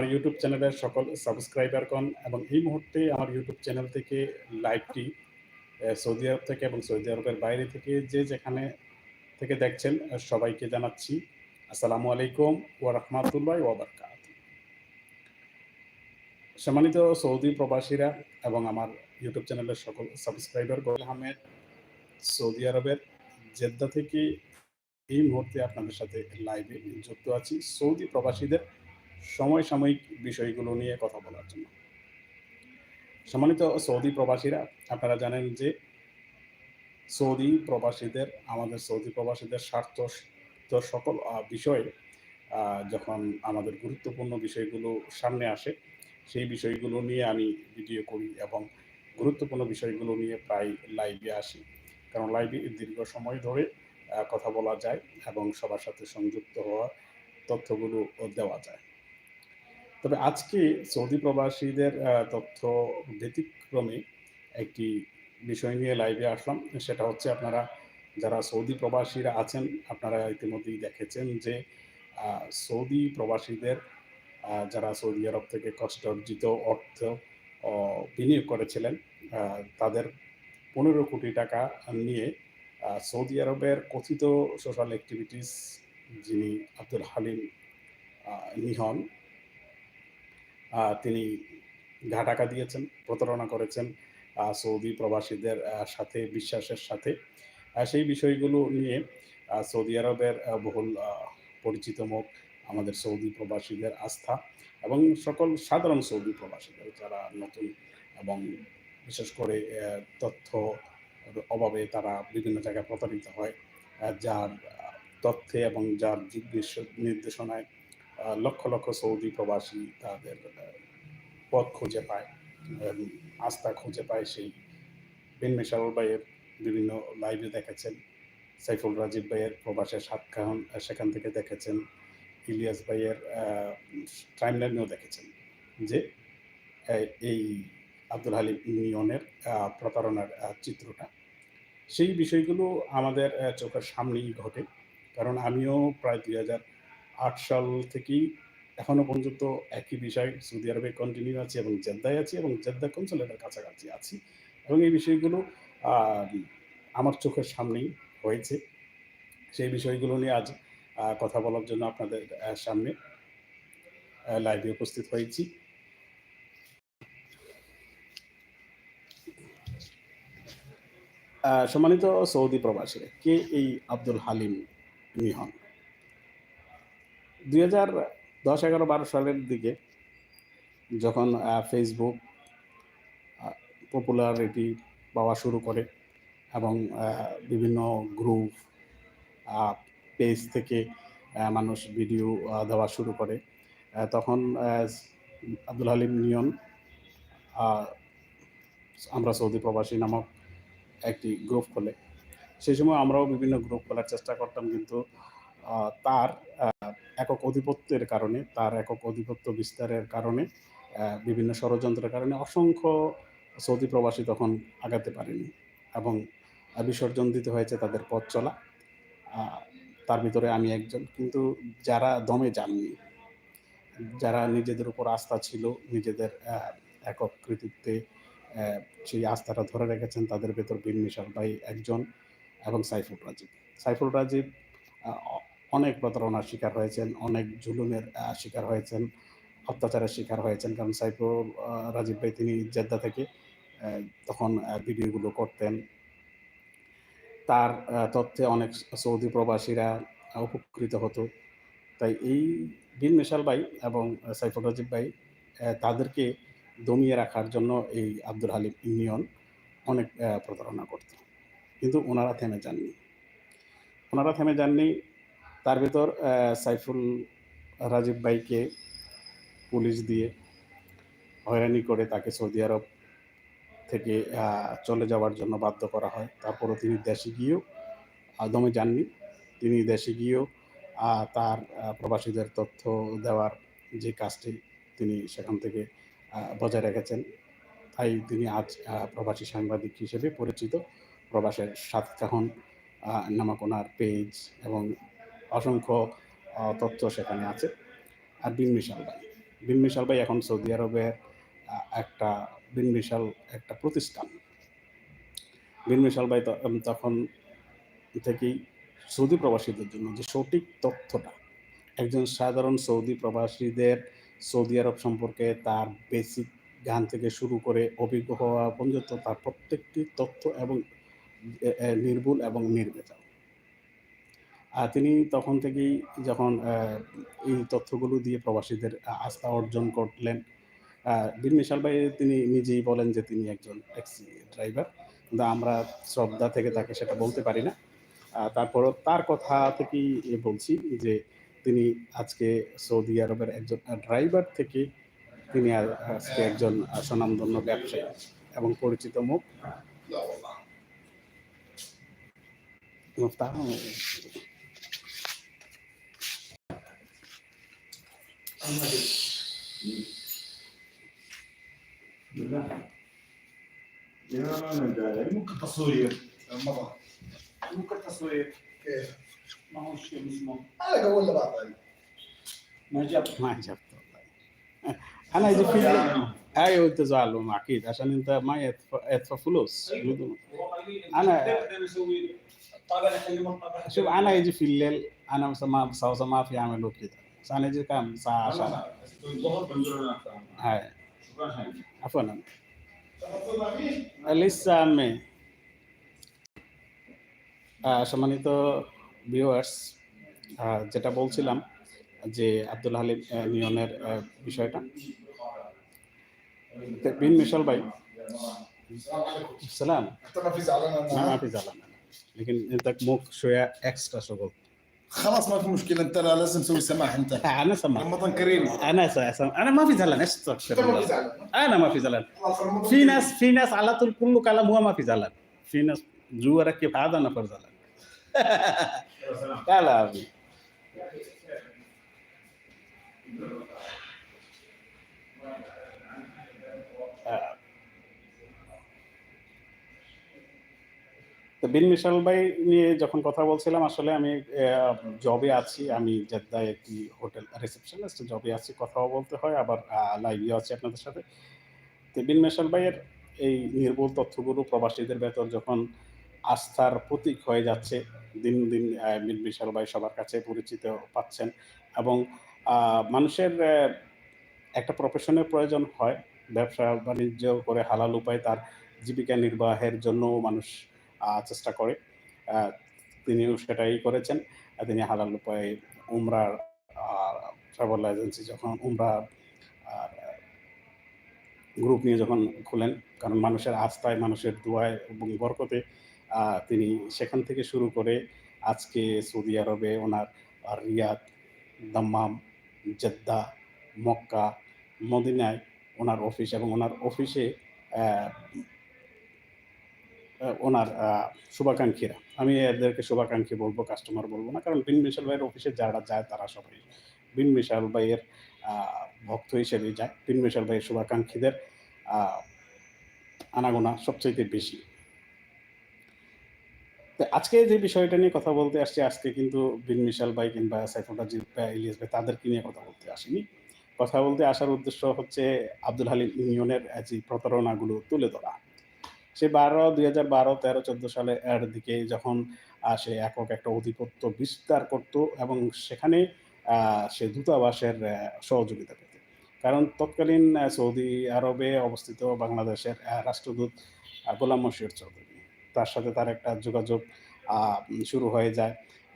আমার ইউটিউব চ্যানেলের সকল সাবস্ক্রাইবারগণ এবং এই মুহূর্তে আমার ইউটিউব চ্যানেল থেকে লাইভটি সৌদি আরব থেকে এবং সৌদি আরবের বাইরে থেকে যে যেখানে থেকে দেখছেন সবাইকে জানাচ্ছি আসসালামু আলাইকুম ওয়া রাহমাতুল্লাহ ওয়া বারাকাতুহু। সম্মানিত সৌদি প্রবাসীরা এবং আমার ইউটিউব চ্যানেলের সকল সাবস্ক্রাইবার গোল আহমেদ সৌদি আরবের জেদ্দা থেকে এই মুহূর্তে আপনাদের সাথে লাইভে যুক্ত আছি। সৌদি প্রবাসীদের সময় সাময়িক বিষয়গুলো নিয়ে কথা বলার জন্য। সম্মানিত সৌদি প্রবাসীরা, আপনারা জানেন যে সৌদি প্রবাসীদের, আমাদের সৌদি প্রবাসীদের স্বার্থ সকল বিষয়ে যখন আমাদের গুরুত্বপূর্ণ বিষয়গুলো সামনে আসে, সেই বিষয়গুলো নিয়ে আমি ভিডিও করি এবং গুরুত্বপূর্ণ বিষয়গুলো নিয়ে প্রায় লাইভে আসি। কারণ লাইভে দীর্ঘ সময় ধরে কথা বলা যায় এবং সবার সাথে সংযুক্ত হওয়া তথ্যগুলো দেওয়া যায়। তবে আজকে সৌদি প্রবাসীদের তথ্য ব্যতিক্রমে একটি বিষয় নিয়ে লাইভে আসলাম। সেটা হচ্ছে আপনারা যারা সৌদি প্রবাসীরা আছেন, আপনারা ইতিমধ্যেই দেখেছেন যে সৌদি প্রবাসীদের যারা সৌদি আরব থেকে কষ্ট অর্জিত অর্থ বিনিয়োগ করেছিলেন তাদের পনেরো কোটি টাকা নিয়ে সৌদি আরবের কথিত সোশ্যাল অ্যাক্টিভিটিস যিনি আব্দুল হালিম নিহন তিনি ঘা টাকা দিয়েছেন, প্রতারণা করেছেন সৌদি প্রবাসীদের সাথে, বিশ্বাসের সাথে। সেই বিষয়গুলো নিয়ে সৌদি আরবের বহুল পরিচিত মুখ আমাদের সৌদি প্রবাসীদের আস্থা এবং সকল সাধারণ সৌদি প্রবাসীদের যারা নতুন এবং বিশেষ করে তথ্য অভাবে তারা বিভিন্ন জায়গায় প্রতারিত হয় যার তথ্যে এবং যার নির্দেশনায় লক্ষ লক্ষ সৌদি প্রবাসী তাদের পথ খুঁজে পায় আস্থা খুঁজে পায় সেই বিন মিশাল ভাইয়ের বিভিন্ন লাইভে দেখেছেন, সাইফুল রাজীব ভাইয়ের প্রবাসের সাতকাহন সেখান থেকে দেখেছেন, ইলিয়াস ভাইয়ের টাইমলাইনেও দেখেছেন যে এই আব্দুল হালিম ইউনিয়নের প্রতারণার চিত্রটা। সেই বিষয়গুলো আমাদের চোখের সামনেই ঘটে, কারণ আমিও প্রায় দুই হাজার আট সাল থেকেই এখনও পর্যন্ত একই বিষয় সৌদি আরবে কন্টিনিউ আছি এবং জেদ্দায় আছি এবং জেদ্দা কনসুলেটের কাছাকাছি আছি। এবং এই বিষয়গুলো আমার চোখের সামনেই হয়েছে। সেই বিষয়গুলো নিয়ে আজ কথা বলার জন্য আপনাদের সামনে লাইভে উপস্থিত হয়েছি। সম্মানিত সৌদি প্রবাসী কে এই আব্দুল হালিম নিহন দুই হাজার দশ এগারো বারো সালের দিকে যখন ফেসবুক পপুলারিটি পাওয়া শুরু করে এবং বিভিন্ন গ্রুপ পেজ থেকে মানুষ ভিডিও দেওয়া শুরু করে তখন আব্দুল হালিম নিয়ন আমরা সৌদি প্রবাসী নামক একটি গ্রুপ খোলে। সেই সময় আমরাও বিভিন্ন গ্রুপ খোলার চেষ্টা করতাম কিন্তু তার একক অধিপত্যের কারণে, তার একক অধিপত্য বিস্তারের কারণে বিভিন্ন ষড়যন্ত্রের কারণে অসংখ্য সৌদি প্রবাসী তখন আগাতে পারেনি এবং বিসর্জন দিতে হয়েছে তাদের পথ চলা। তার ভিতরে আমি একজন। কিন্তু যারা দমে যাননি, যারা নিজেদের উপর আস্থা ছিল, নিজেদের একক কৃতিত্বে সেই আস্থাটা ধরে রেখেছেন তাদের ভেতর বিন ভাই একজন এবং সাইফুল রাজীব। সাইফুল রাজীব অনেক প্রতারণার শিকার হয়েছেন অনেক জুলুমের শিকার হয়েছেন অত্যাচারের শিকার হয়েছেন। কারণ সাইফুল আহ, রাজীব ভাই তিনি জেদ্দা থেকে তখন ভিডিওগুলো করতেন। তার তথ্যে অনেক সৌদি প্রবাসীরা উপকৃত হতো। তাই এই বিন মিশাল ভাই এবং সাইফুল রাজীব ভাই তাদেরকে দমিয়ে রাখার জন্য এই আব্দুল হালিম ইউনিয়ন অনেক প্রতারণা করত। কিন্তু ওনারা থেমে যাননি। ওনারা থেমে যাননি। তার ভিতর সাইফুল রাজীব ভাইকে পুলিশ দিয়ে হয়রানি করে তাকে সৌদি আরব থেকে চলে যাওয়ার জন্য বাধ্য করা হয়। তারপরও তিনি দেশে গিয়েও দমে যাননি। তিনি দেশে গিয়েও তার প্রবাসীদের তথ্য দেওয়ার যে কাজটি তিনি সেখান থেকে বজায় রেখেছেন। তাই তিনি আজ প্রবাসী সাংবাদিক হিসেবে পরিচিত। প্রবাসের সাতকাহন আহ, নামক ওনার পেজ এবং অসংখ্য তথ্য সেখানে আছে। আর বিন মিশাল ভাই। বিন মিশাল ভাই এখন সৌদি আরবের একটা বিন মিশাল একটা প্রতিষ্ঠান। বিন মিশাল ভাই তখন থেকেই সৌদি প্রবাসীদের জন্য যে সঠিক তথ্যটা, একজন সাধারণ সৌদি প্রবাসীদের সৌদি আরব সম্পর্কে তার বেসিক জ্ঞান থেকে শুরু করে অভিজ্ঞ হওয়া পর্যন্ত তার প্রত্যেকটি তথ্য এবং নির্ভুল এবং নির্ভেজাল। তিনি তখন থেকেই যখন এই তথ্যগুলো দিয়ে প্রবাসীদের আস্থা অর্জন করলেন বিন মিশাল ভাই, তিনি নিজেই বলেন যে তিনি একজন ট্যাক্সি ড্রাইভার। কিন্তু আমরা শ্রদ্ধা থেকে তাকে সেটা বলতে পারি না। তারপরও তার কথা থেকেই বলছি যে তিনি আজকে সৌদি আরবের একজন ড্রাইভার থেকে তিনি আজকে একজন স্বনামধন্য ব্যবসায়ী এবং পরিচিত মুখ। مفتاح ممكن تصوير رمضان ممكن تصوير كيف؟ ما هو شيء اسمه؟ على قول بعض. ما جبت ما جبت والله أنا أجي في أيوه انت زعلهم أكيد عشان أنت ما يدفع, يدفع فلوس. بدون- أنا شوف أنا يجي في الليل أنا مثلا ما بصوص ما في يعملوا كده হ্যাঁ। সম্মানিত ভিউয়ার্স যেটা বলছিলাম যে আব্দুল হালিম নিয়নের বিষয়টা। বিন মিশাল ভাই। সালাম। হাফিজ লেকিন মুখ সোয়া এক্সট্রা সকল خلاص ما في مشكلة أنت لا لازم تسوي سماح أنت. أنا سمعت رمضان كريم. أنا سأسمع. أنا ما في الله زعلان أنا ما في رمضان في. ناس في ناس على طول كله كلام هو ما في زعلان في ناس جوا ركب هذا نفر زعلان لا لا أبي. আহ, তো বিন মিশাল ভাই নিয়ে যখন কথা বলছিলাম, আসলে আমি জবে আছি, আমি জেদ্দায় একটি হোটেল রিসেপশনিস্ট জবে আছি, কথাও বলতে হয়, আবার লাইভেও আছি আপনাদের সাথে। তো বিন মিশাল ভাইয়ের এই নির্ভুল তথ্যগুলো প্রবাসীদের ভেতর যখন আস্থার প্রতীক হয়ে যাচ্ছে, দিন দিন বিন মিশাল ভাই সবার কাছে পরিচিত পাচ্ছেন এবং মানুষের একটা প্রফেশনের প্রয়োজন হয়, ব্যবসা বাণিজ্য করে হালাল উপায় তার জীবিকা নির্বাহের জন্য মানুষ চেষ্টা করে। তিনিও সেটাই করেছেন। তিনি হালাল উপায়ে উমরার ট্রাভেল এজেন্সি যখন উমরা গ্রুপ নিয়ে যখন খুলেন, কারণ মানুষের আস্থায়, মানুষের দোয়ায় এবং বরকতে তিনি সেখান থেকে শুরু করে আজকে সৌদি আরবে ওনার রিয়াদ, দাম্মাম, জেদ্দা, মক্কা, মদিনায় ওনার অফিস এবং ওনার অফিসে ওনার শুভাকাঙ্ক্ষীরা। আমি এদেরকে শুভাকাঙ্ক্ষী বলব কাস্টমার বলব না, কারণ বিন মিশাল ভাইয়ের অফিসে যারা যায়, তারা সবাই বিন মিশাল ভাইয়ের ভক্ত হিসেবে যায়। বিন মিশাল ভাইয়ের শুভাকাঙ্ক্ষীদের আনাগোনা সবচাইতে বেশি। আজকে যে বিষয়টা নিয়ে কথা বলতে আসছি, আজকে কিন্তু বিন মিশাল ভাই কিংবা সাইফুল্লাহ জিৎ ভাই, ইলিয়াস ভাই, তাদেরকে নিয়ে কথা বলতে আসিনি। কথা বলতে আসার উদ্দেশ্য হচ্ছে আব্দুল হালিম ইউনিয়নের যে প্রতারণাগুলো তুলে ধরা। সে বারো, দুই হাজার বারো, তেরো, চোদ্দ সালে এর দিকে যখন সে একক একটা আধিপত্য বিস্তার করত এবং সেখানে সে দূতাবাসের সহযোগিতা পেত। কারণ তৎকালীন সৌদি আরবে অবস্থিত বাংলাদেশের রাষ্ট্রদূত গোলাম মশির চৌধুরী। তার সাথে তার একটা যোগাযোগ শুরু হয়ে যায়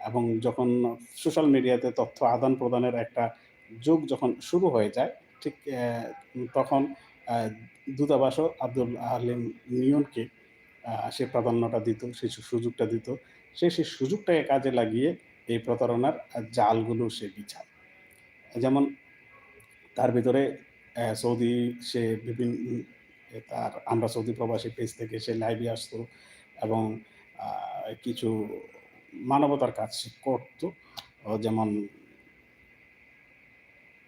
এবং যখন সোশ্যাল মিডিয়াতে তথ্য আদান প্রদানের একটা যুগ যখন শুরু হয়ে যায়, ঠিক তখন দূতাবাসও আব্দুল আলিম নিয়নকে সে প্রাধান্যটা দিত সেই সুযোগটা দিত। সে সেই সুযোগটাকে কাজে লাগিয়ে এই প্রতারণার জালগুলো সে বিছায়। যেমন তার ভিতরে সৌদি, সে বিভিন্ন তার, আমরা সৌদি প্রবাসী পেজ থেকে সে লাইভে আসতো এবং কিছু মানবতার কাজ সে করতো। যেমন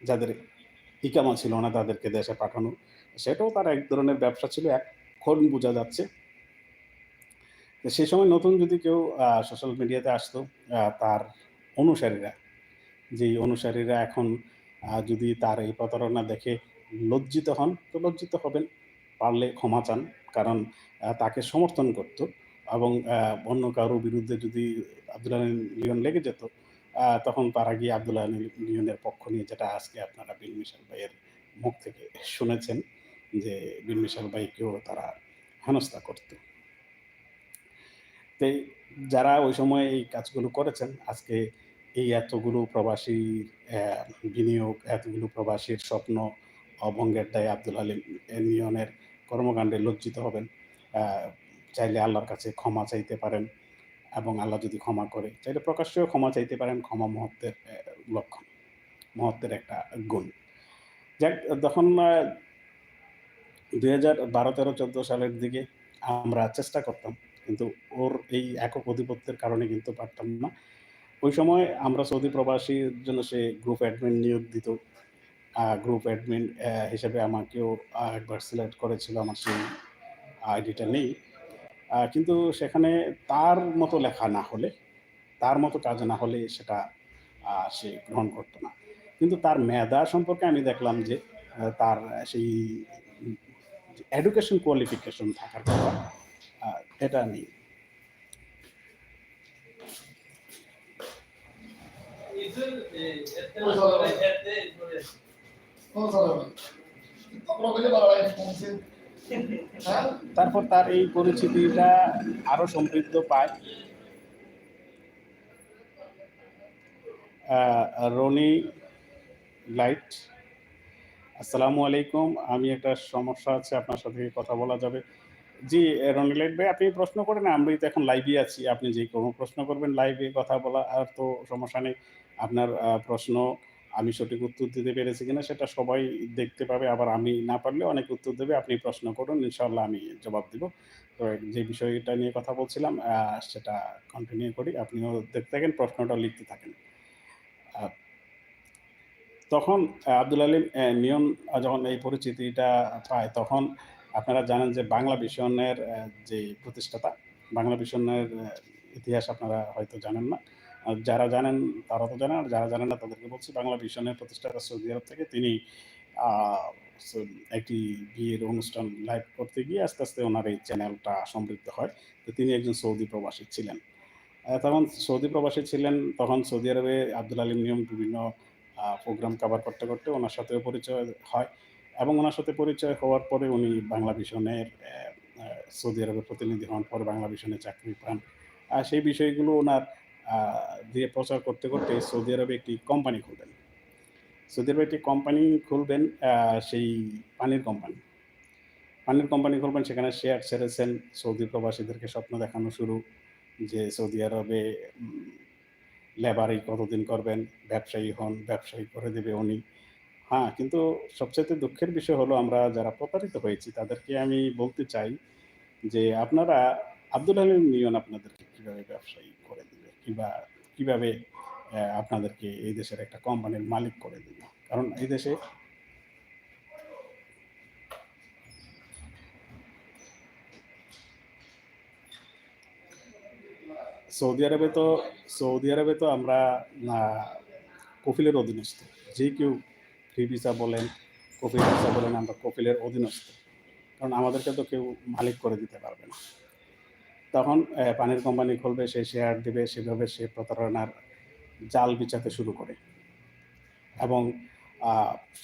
যাদের ইকামা ছিল না তাদেরকে দেশে পাঠানো? সেটাও তার এক ধরনের ব্যবসা ছিল এখন বোঝা যাচ্ছে। সেই সময় নতুন যদি কেউ সোশ্যাল মিডিয়াতে আসতো তার অনুসারীরা, যেই অনুসারীরা এখন যদি তার এই প্রতারণা দেখে লজ্জিত হন, তো লজ্জিত হবেন, পারলে ক্ষমা চান। কারণ তাকে সমর্থন করত এবং অন্য কারও বিরুদ্ধে যদি আব্দুল্লাহ লিওন লেগে যেত তখন তারা গিয়ে আব্দুল্লাহ লিওনের পক্ষ নিয়ে যেটা আজকে আপনারা বিন মিশাল ভাইয়ের মুখ থেকে শুনেছেন যে বিন মিশাল ভাইকেও তারা হেনস্থা করত। তো যারা ওই সময় এই কাজগুলো করেছেন, আজকে এই এতগুলো প্রবাসীর বিনিয়োগ, এতগুলো প্রবাসীর স্বপ্ন অভঙ্গের দায় আব্দুল আলিম নিয়নের কর্মকাণ্ডে লজ্জিত হবেন। চাইলে আল্লাহর কাছে ক্ষমা চাইতে পারেন। এবং আল্লাহ যদি ক্ষমা করে, চাইলে প্রকাশ্যেও ক্ষমা চাইতে পারেন, ক্ষমা মহত্বের লক্ষণ, মহত্বের একটা গুণ। যাক, তখন দুই হাজার বারো তেরো চোদ্দ সালের দিকে আমরা চেষ্টা করতাম, কিন্তু ওর এই একক আধিপত্যের কারণে কিন্তু পারতাম না। ওই সময় আমরা সৌদি প্রবাসীর জন্য সে গ্রুপ অ্যাডমিন নিয়োগ দিত। গ্রুপ অ্যাডমিন হিসেবে আমাকেও একবার সিলেক্ট করেছিল, আমার সেই আইডিটা নেই। কিন্তু সেখানে তার মতো লেখা না হলে, তার মতো কাজ না হলে সেটা সে গ্রহণ করতো না। কিন্তু তার মেধা সম্পর্কে আমি দেখলাম যে তার সেই এডুকেশন কোয়ালিফিকেশন থাকার কথা এটা নেই। ¿Cómo sabes? তারপর তার এই পরিচিতিটা আরও সমৃদ্ধ পায়। রনি লাইট, আসসালামু আলাইকুম। আমি একটা সমস্যা আছে, আপনার সাথে কথা বলা যাবে। জি, রনি লাইট ভাই, আপনি প্রশ্ন করেন, আমি তো এখন লাইভে আছি, আপনি যে কোনো প্রশ্ন করবেন লাইভে কথা বলা আর তো সমস্যা নেই। আপনার প্রশ্ন আমি সঠিক উত্তর দিতে পেরেছি কিনা সেটা সবাই দেখতে পাবে, আবার আমি না পারলে অনেক উত্তর দেবে, আপনি প্রশ্ন করুন ইনশাল্লাহ আমি জবাব দিব। তো যে বিষয়টা নিয়ে কথা বলছিলাম সেটা কন্টিনিউ করি, আপনিও দেখতে থাকেন, প্রশ্নটা লিখতে থাকেন। তখন আব্দুল আলিম নিয়ম যখন এই পরিচিতিটা পায়, তখন আপনারা জানেন যে বাংলা ভিশনের যে প্রতিষ্ঠাতা, বাংলা ভিশনের ইতিহাস আপনারা হয়তো জানেন না যারা জানেন, তারা তো জানেন, আর যারা জানেন না, তাদেরকে বলছি, বাংলা ভিশনের প্রতিষ্ঠাতা সৌদি আরব থেকে তিনি একটি বিয়ের অনুষ্ঠান লাইভ করতে গিয়ে আস্তে আস্তে ওনার এই চ্যানেলটা সমৃদ্ধ হয়। তো তিনি একজন সৌদি প্রবাসী ছিলেন। তখন সৌদি প্রবাসী ছিলেন, তখন সৌদি আরবে আব্দুল আলিম নিয়ম বিভিন্ন প্রোগ্রাম কভার করতে করতে ওনার সাথেও পরিচয় হয় এবং ওনার সাথে পরিচয় হওয়ার পরে উনি বাংলা ভিশনের সৌদি আরবের প্রতিনিধি হন পরে বাংলা ভিশনে চাকরি পান। আর সেই বিষয়গুলো ওনার দিয়ে প্রচার করতে করতে সৌদি আরবে একটি কোম্পানি খুলবেন। সৌদি আরবে একটি কোম্পানি খুলবেন সেই পানির কোম্পানি পানির কোম্পানি খুলবেন, সেখানে শেয়ার ছেড়েছেন সৌদি প্রবাসীদেরকে স্বপ্ন দেখানো শুরু যে সৌদি আরবে লেবারই কতদিন করবেন, ব্যবসায়ী হন, ব্যবসায়ী করে দেবে উনি। হ্যাঁ কিন্তু সবচেয়ে দুঃখের বিষয় হলো, আমরা যারা প্রতারিত হয়েছি, তাদেরকে আমি বলতে চাই যে আপনারা আব্দুল হালিম নিয়ন আপনাদেরকে কীভাবে ব্যবসায়ী করে দেবে কিংবা, কীভাবে আপনাদেরকে এই দেশের একটা কোম্পানির মালিক করে দেবে কারণ এই দেশে সৌদি আরবে তো, সৌদি আরবে তো আমরা কফিলের অধীনস্থ। যে কেউ ফ্রি ভিসা বলেন কফিল ভিসা বলেন, আমরা কফিলের অধীনস্থ। কারণ আমাদেরকে তো কেউ মালিক করে দিতে পারবে না। তখন পানির কোম্পানি খুলবে সে শেয়ার দিবে সেভাবে সে প্রতারণার জাল বিছাতে শুরু করে। এবং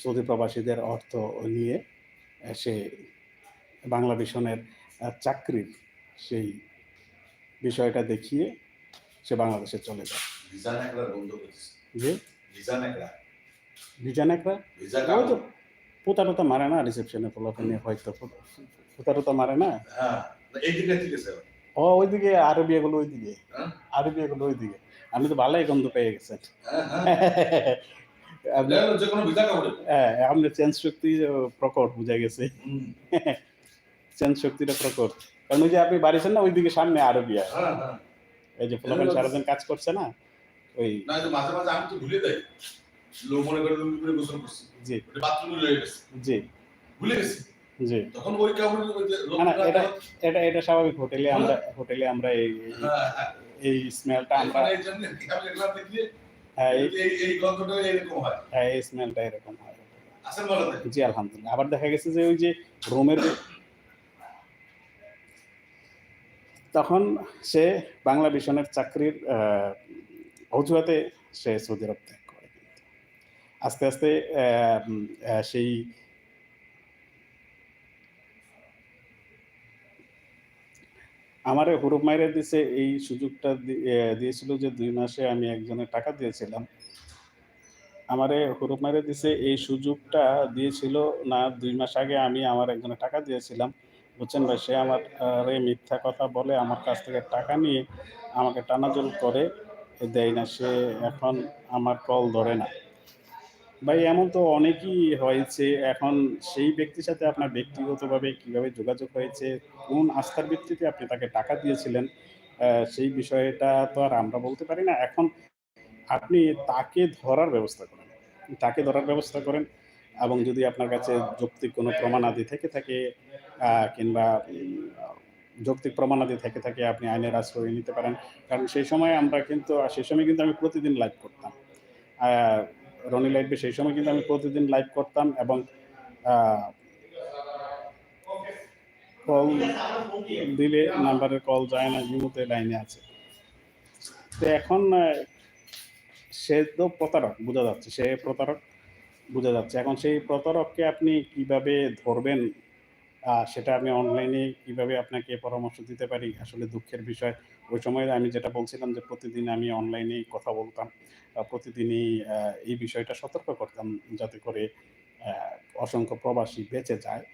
সৌদি প্রবাসীদের অর্থ নিয়ে সে বাংলা ভিশনের চাকরির সেই বিষয়টা দেখিয়ে সে বাংলাদেশে চলে যায়। নেকড়া ভিজা টোতা মারে না রিসেপশনে পোলাপেনে হয়তো পোতা টোতা মারে না? হ্যাঁ না, এইদিকে ঠিক আছে। ও ওইদিকে আরবি এগুলো ওইদিকে। হ্যাঁ? আরবি এগুলো ওইদিকে। আপনি তো ভালোই গন্ধ পেয়ে গেছেন হ্যাঁ হ্যাঁ। হ্যাঁ আপনার চেঞ্জ শক্তি প্রকট বোঝা গেছে। চেঞ্জ শক্তিটা প্রকট। কারণ ওই যে আপনি বাড়িছেন না ওইদিকে সামনে আরবি আর। হ্যাঁ হ্যাঁ। এই যে পোলাপেন সারাদিন কাজ করছে না ওই না মাঝে মাঝে আমি তো ভুলে যাই। লোক মনে করে গোসল করছি। জি। বাথরুমে রয়ে গেছে। জি। ভুলে গেছি। জি। তখন ওই কাপড় এটা এটা এটা স্বাভাবিক হোটেলে আমরা হোটেলে আমরা এই হ্যাঁ হ্যাঁ। এই স্মেলটা আমরা আমরা হ্যাঁ এই এরকম হয়। হ্যাঁ এই স্মেলটা এরকম হয়। জি আলহামদুলিল্লাহ। আবার দেখা গেছে যে ওই যে রোমের তখন সে বাংলা মিশনের চাকরির অজুহাতে সে সৌদি আরব ত্যাগ করে। কিন্তু আস্তে আস্তে সেই আমারে হুরুপ মাইরে দিছে, এই সুযোগটা দিয়েছিল যে দুই মাসে আমি একজনের টাকা দিয়েছিলাম। আমারে হুরুপ মাইরে দিছে, এই সুযোগটা দিয়েছিল না, দুই মাস আগে আমি আমার একজনের টাকা দিয়েছিলাম। বুঝছেন ভাই? সে আমার মিথ্যা কথা বলে আমার কাছ থেকে টাকা নিয়ে আমাকে টানাজুল করে দেয় না, সে এখন আমার কল ধরে না। ভাই, এমন তো অনেকই হয়েছে। এখন সেই ব্যক্তির সাথে আপনার ব্যক্তিগতভাবে কীভাবে যোগাযোগ হয়েছে, কোন আস্থার ভিত্তিতে আপনি তাকে টাকা দিয়েছিলেন সেই বিষয়টা তো আর আমরা বলতে পারি না। এখন আপনি তাকে ধরার ব্যবস্থা করেন। তাকে ধরার ব্যবস্থা করেন এবং যদি আপনার কাছে যৌক্তিক কোনো প্রমাণাদি থেকে থাকে কিংবা যৌক্তিক প্রমাণাদি থেকে থাকে, আপনি আইনের আশ্রয় নিতে পারেন। কারণ সেই সময় আমরা কিন্তু সেই সময় কিন্তু আমি প্রতিদিন লাইভ করতাম। রনি লাইভে সেই সময় কিন্তু আমি প্রতিদিন লাইভ করতাম এবং কল দিলে নাম্বারের কল যায় না, ইমুতে লাইনে আছে। তো এখন সে তো প্রতারক, বোঝা যাচ্ছে, সে প্রতারক, বোঝা যাচ্ছে। এখন সেই প্রতারককে আপনি কীভাবে ধরবেন সেটা আমি অনলাইনে কীভাবে আপনাকে পরামর্শ দিতে পারি, আসলে দুঃখের বিষয়। ওই সময় আমি যেটা বলছিলাম যে প্রতিদিন আমি অনলাইনে কথা বলতাম প্রতিদিনই এই বিষয়টা সতর্ক করতাম যাতে করে অসংখ্য প্রবাসী বেঁচে যায়।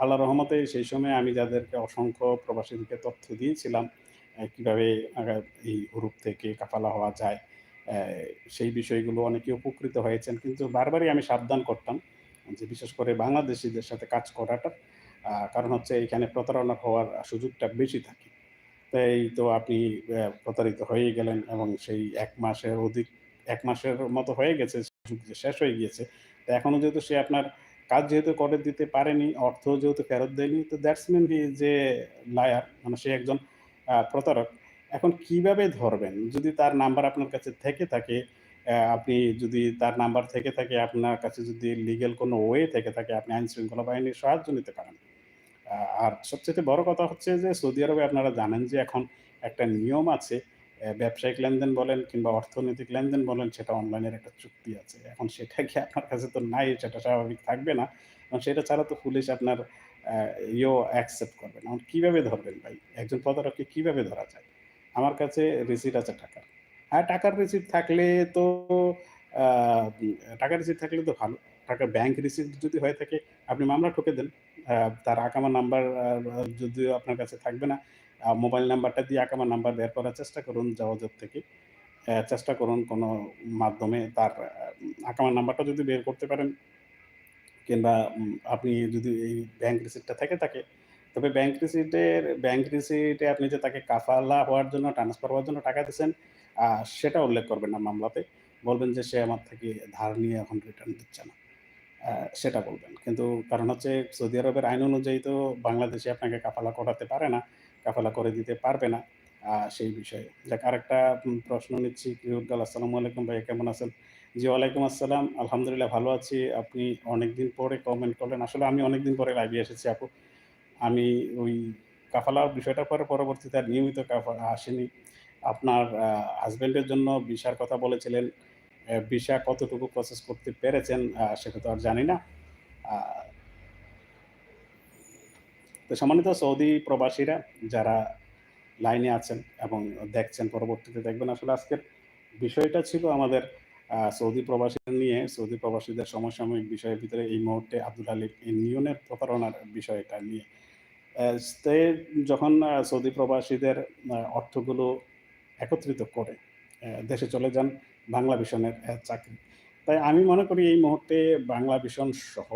আল্লাহ রহমতে সেই সময় আমি যাদেরকে অসংখ্য প্রবাসীদেরকে তথ্য দিয়েছিলাম কীভাবে এই হুরুপ থেকে কাফালা হওয়া যায় সেই বিষয়গুলো অনেকে উপকৃত হয়েছেন। কিন্তু বারবারই আমি সাবধান করতাম যে বিশেষ করে বাংলাদেশিদের সাথে কাজ করাটা কারণ হচ্ছে এখানে প্রতারণা হওয়ার সুযোগটা বেশি থাকে। তাই তো আপনি প্রতারিত হয়ে গেলেন এবং সেই এক মাসের অধিক, এক মাসের মতো হয়ে গেছে শেষ হয়ে গিয়েছে। তো এখনও যেহেতু সে আপনার কাজ যেহেতু করে দিতে পারেনি, অর্থ যেহেতু ফেরত দেয়নি, তো দ্যাটস হি যে লায়ার মানে সে একজন প্রতারক। এখন কীভাবে ধরবেন? যদি তার নাম্বার আপনার কাছে থেকে থাকে আপনি যদি তার নাম্বার থেকে থাকে, আপনার কাছে যদি লিগেল কোনো ওয়ে থেকে থাকে, আপনি আইন শৃঙ্খলা বাহিনীর সাহায্য নিতে পারেন। আর সবচেয়ে বড় কথা হচ্ছে যে সৌদি আরবে আপনারা জানেন যে এখন একটা নিয়ম আছে ব্যবসায়িক লেনদেন বলেন কিংবা অর্থনৈতিক লেনদেন বলেন, সেটা অনলাইনের একটা চুক্তি আছে। এখন সেটা কি আপনার কাছে তো নাই, সেটা স্বাভাবিক থাকবে না। এবং সেটা ছাড়া তো পুলিশ আপনার ইয়েও অ্যাকসেপ্ট করবে না। কীভাবে ধরবেন ভাই? একজন প্রতারককে কীভাবে ধরা যায়? আমার কাছে রিসিট আছে টাকার। হ্যাঁ টাকার রিসিট থাকলে তো টাকার রিসিট থাকলে তো ভালো। টাকা ব্যাংক রিসিট যদি হয়ে থাকে, আপনি মামলা ঠকে দেন। তার আকামা নাম্বার যদিও আপনার কাছে থাকবে না মোবাইল নাম্বারটা দিয়ে আকামা নাম্বার বের করার চেষ্টা করুন যাওয়াজের থেকে। চেষ্টা করুন কোনো মাধ্যমে তার আকামা নাম্বারটা যদি বের করতে পারেন, কিংবা আপনি যদি এই ব্যাংক রিসিটটা থেকে থাকে, তবে ব্যাংক রিসিটের ব্যাংক রিসিটে আপনি যে তাকে কাফালা হওয়ার জন্য ট্রান্সফার হওয়ার জন্য টাকা দিচ্ছেন সেটা উল্লেখ করবেন না মামলাতে। বলবেন যে সে আমার থেকে ধার নিয়ে এখন রিটার্ন দিচ্ছে না। সেটা বলবেন। কিন্তু কারণ হচ্ছে সৌদি আরবের আইন অনুযায়ী তো বাংলাদেশে আপনাকে কাফালা করাতে পারে না, কাফালা করে দিতে পারবে না সেই বিষয়ে। যাক, আরেকটা প্রশ্ন নিচ্ছি। কিউদ্দাল আসসালামু আলাইকুম ভাই কেমন আছেন? জি, ওয়ালাইকুম আসসালাম। আলহামদুলিল্লাহ ভালো আছি। আপনি অনেকদিন পরে কমেন্ট করলেন। আসলে আমি অনেকদিন পরে লাইভে এসেছি আপু। আমি ওই কাফালা বিষয়টার পরে পরবর্তীতে আর নিয়মিত কাফালা আসেনি। আপনার হাজবেন্ডের জন্য ভিসার কথা বলেছিলেন। ভিসা কতটুকু প্রসেস করতে পেরেছেন সেটা তো আর জানি না। তো সম্মানিত সৌদি প্রবাসীরা যারা লাইনে আছেন এবং দেখছেন, পরবর্তীতে দেখবেন, আসলে আজকের বিষয়টা ছিল আমাদের সৌদি প্রবাসীদের নিয়ে, সৌদি প্রবাসীদের সমসাময়িক বিষয়ের ভিতরে এই মুহূর্তে আব্দুল আলিফ ইউনিয়নের প্রতারণার বিষয়টা নিয়ে। সে যখন সৌদি প্রবাসীদের অর্থগুলো একত্রিত করে দেশে চলে যান বাংলা ভিশনের চাকরি। তাই আমি মনে করি এই মুহূর্তে বাংলা ভিশন সহ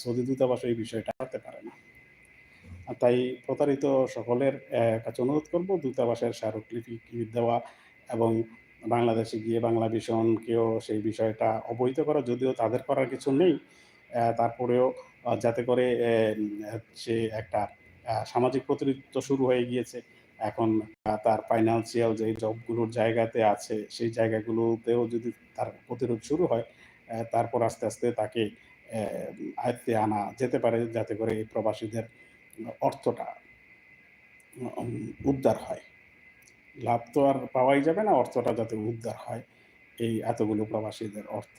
সৌদি দূতাবাস এই বিষয়টা করতে পারে না। তাই প্রতারিত সকলের কাছে অনুরোধ করব দূতাবাসের স্মারকলিপি দেওয়া এবং বাংলাদেশে গিয়ে বাংলা ভিশনকেও সেই বিষয়টা অবহিত করা। যদিও তাদের করার কিছু নেই তারপরেও যাতে করে সে একটা সামাজিক প্রতিনিধিত্ব শুরু হয়ে গিয়েছে। এখন তার ফাইন্যান্সিয়াল যে জবগুলোর জায়গাতে আছে, সেই জায়গাগুলোতেও যদি তার প্রতিরোধ শুরু হয় তারপর আস্তে আস্তে তাকে আয়ত্তে আনা যেতে পারে যাতে করে এই প্রবাসীদের অর্থটা উদ্ধার হয়। লাভ তো আর পাওয়াই যাবে না, অর্থটা যাতে উদ্ধার হয়, এই এতগুলো প্রবাসীদের অর্থ।